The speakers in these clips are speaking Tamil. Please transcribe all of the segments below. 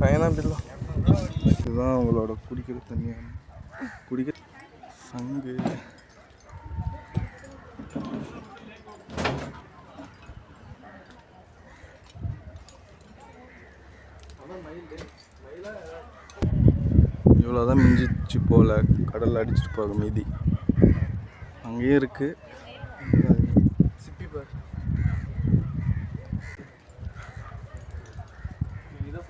பையனாம்பில்லோ இதுதான் அவங்களோட குடிக்கிற தண்ணியா குடிக்கிற சங்கு இவ்வளோதான் மிஞ்சிச்சு போல கடலில் அடிச்சிட்டு போக மீதி அங்கேயும் இருக்கு சிப்பி பார் இதை ஃபோக்கஸ் பண்ணுறேன்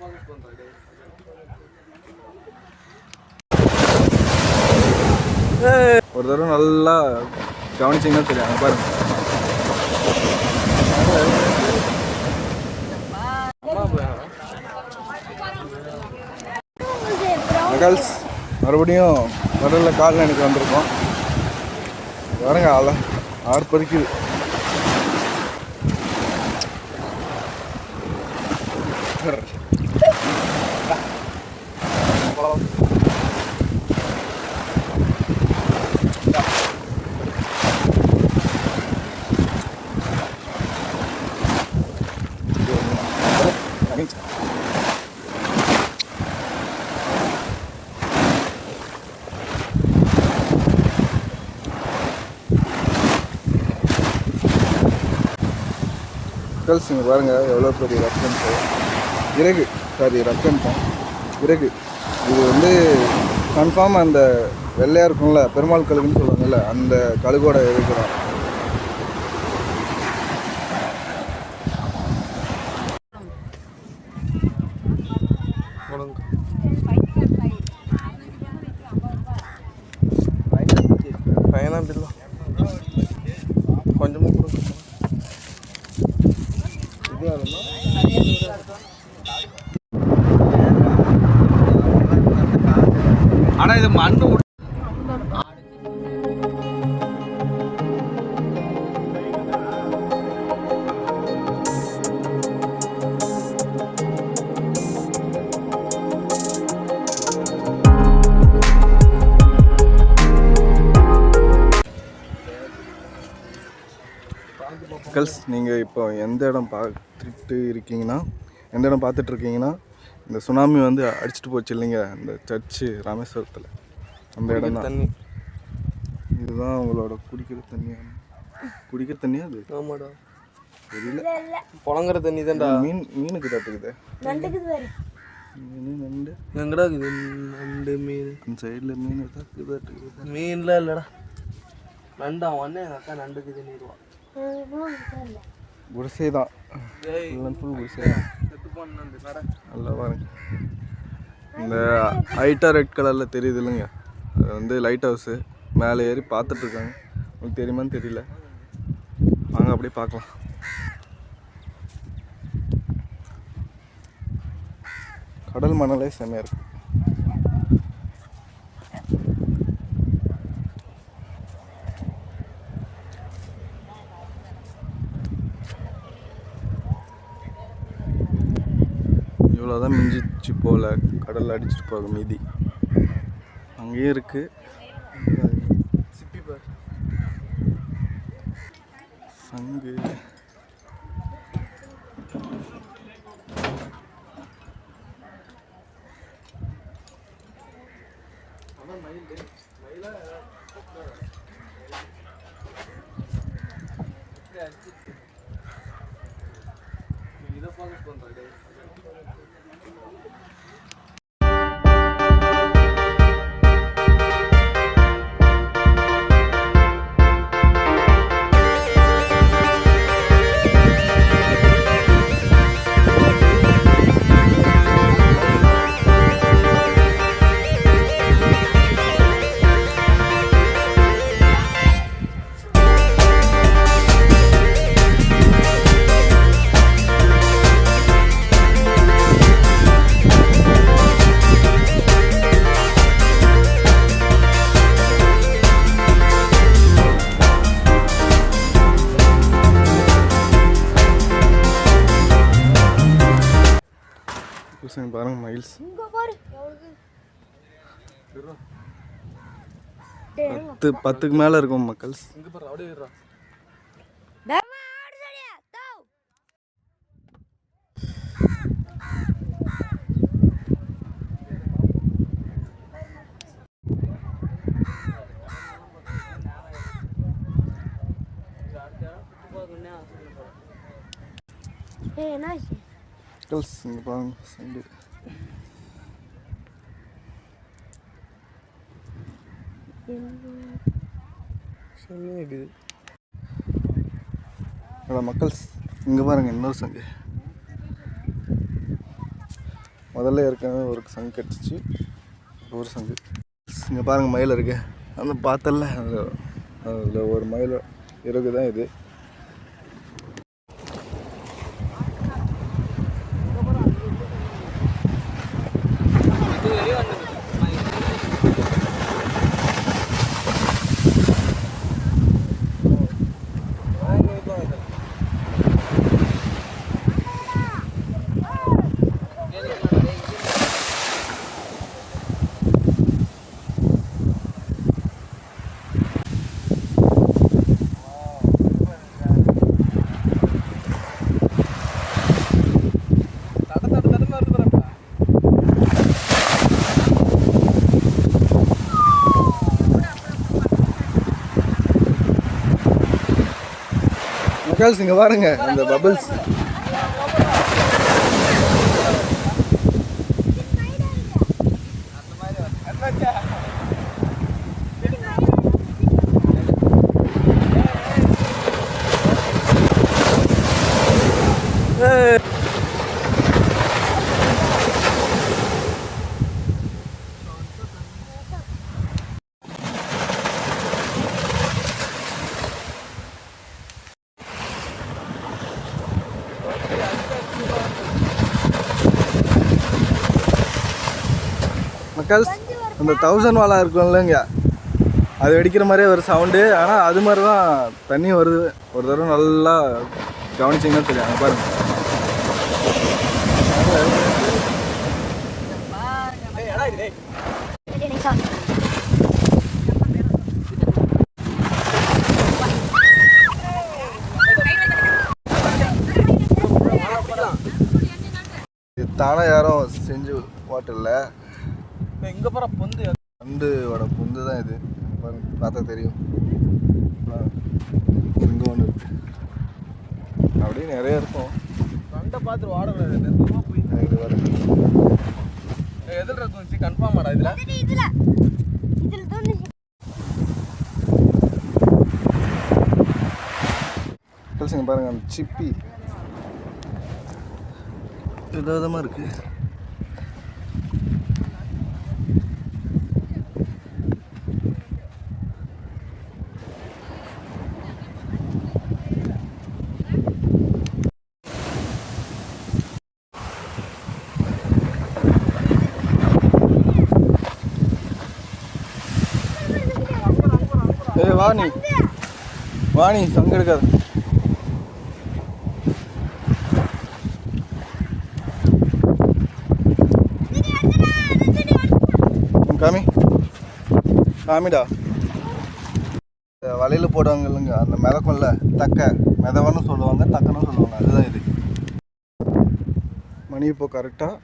ஒரு தடவை நல்லா கவனிச்சிங்கன்னா தெரியும். பாருங்க. மகள்ஸ் மறுபடியும் கடலில் கால் எனக்கு வந்திருக்கோம். பாருங்க ஆள ஆறு பறிக்குது. கேர்ள்ஸ் இங்கே பாருங்கள் எவ்வளோ பெரிய ரத்தம் இறகு சாரி ரத்தம் இறகு இது வந்து கன்ஃபார்ம் அந்த வெள்ளையாக இருக்கும்ல பெருமாள் கழுகுன்னு சொல்லுவாங்கல்ல அந்த கழுகோட இறகு தான் ஆனா இது மண்ணு கேர்ள்ஸ் நீங்கள் இப்போ எந்த இடம் பார்த்துட்டு இருக்கீங்கன்னா எந்த இடம் பார்த்துட்டு இருக்கீங்கன்னா இந்த சுனாமி வந்து அடிச்சிட்டு போச்சு இல்லைங்க இந்த சர்ச்சு ராமேஸ்வரத்தில். அந்த இடம் தான் தண்ணி. இதுதான் அவங்களோட குடிக்கிற தண்ணியா குடிக்கிற தண்ணியா அது? ஆமாடா. தெரியல. புழங்குற தண்ணி தான்டா. மீன் மீனுக்கு தட்டுக்குது நண்டுக்குது பாரு. மீன் நண்டு. எங்கடா இது நண்டு மீன். அந்த சைடில் மீன் தட்டுக்கு தட்டுக்குது மீன்லாம் இல்லைடா. நண்டு அவன் அண்ணன் எங்கள் அக்கா நண்டுக்கு தண்ணிடுவான் குடிசை தான். ஃபுல் குடிசை நல்லா பாருங்க. இந்த ஹைட்டாக ரெட் கலரில் தெரியுது இல்லைங்க. அது வந்து லைட் ஹவுஸு மேலே ஏறி பார்த்துட்டு இருக்காங்க உங்களுக்கு தெரியுமான்னு தெரியல. வாங்க அப்படியே பார்க்கலாம். கடல் மணலே செம்மையாக இருக்கு. இவ்வளோதான் மிஞ்சிச்சு போகல கடலில் அடிச்சிட்டு போக மீதி. அங்கேயும் இருக்குது சிப்பி பார் சங்கு. இதை பார்க்க போகிறேன் டைல்ஸ் பத்து பத்துக்கு மேலே இருக்கும் மக்கள்ஸ் Hey, nice. Girls, in the bang, send it. இங்கே இருக்குது அதான் மக்கள் இங்கே பாருங்க இன்னொரு சங்கு. முதல்ல ஏற்கனவே ஒரு சங்கு கிடச்சிச்சு ஒரு சங்கு. இங்கே பாருங்க மயில் இருக்கு. அந்த பார்த்தல அதில் ஒரு மயில் இறகு தான் இது. கேர்ள்ஸ் இங்கே பாருங்க அந்த பபிள்ஸ் மக்கள்ஸ் அந்த தௌசண்ட் வாலா இல்லைங்க. அது வெடிக்கிற மாதிரியே ஒரு சவுண்டு ஆனால் அது மாதிரி தான் தண்ணி வருது. ஒரு தடவை நல்லா கவனிச்சிங்கன்னா தெரியும். அங்கே பாருங்க. இது தானே யாரும் செஞ்சு ஹோட்டலில் இப்போ இங்கே போகிற பொந்து? நண்டோட பொந்து தான் இது. பாருங்க பார்த்தா தெரியும். இங்கே ஒன்று இருக்கு. அப்படியே நிறைய இருக்கும். சண்டை பார்த்துட்டு வாடக்கூடாது நெருக்கமாக போய் இது எதில் இருந்துச்சு கன்ஃபார்ம் ஆடா இதில். இதுல. இதுல தோணுச்சு கல்சிங்க பாருங்க அந்த சிப்பி. விதவிதமாக இருக்கு. வாணி. வாணி சங்க எடுக்காது. காமி. காமிடா. இந்த வலையில் போடுவாங்க இல்லைங்க அந்த மிதக்கும்ல தக்க மிதவன்னு சொல்லுவாங்க தக்கன்னு சொல்லுவாங்க அதுதான் இது. மணி இப்போ கரெக்டாக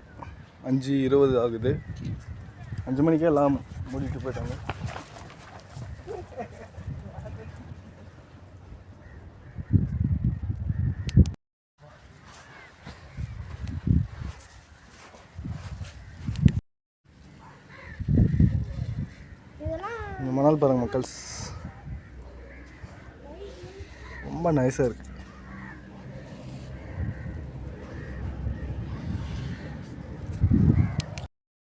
அஞ்சு இருபது ஆகுது. அஞ்சு மணிக்கே எல்லாம் மூடிட்டு போயிட்டாங்க. மணல் பாருங்கள் மக்கள்ஸ். ரொம்ப நைஸாக இருக்குது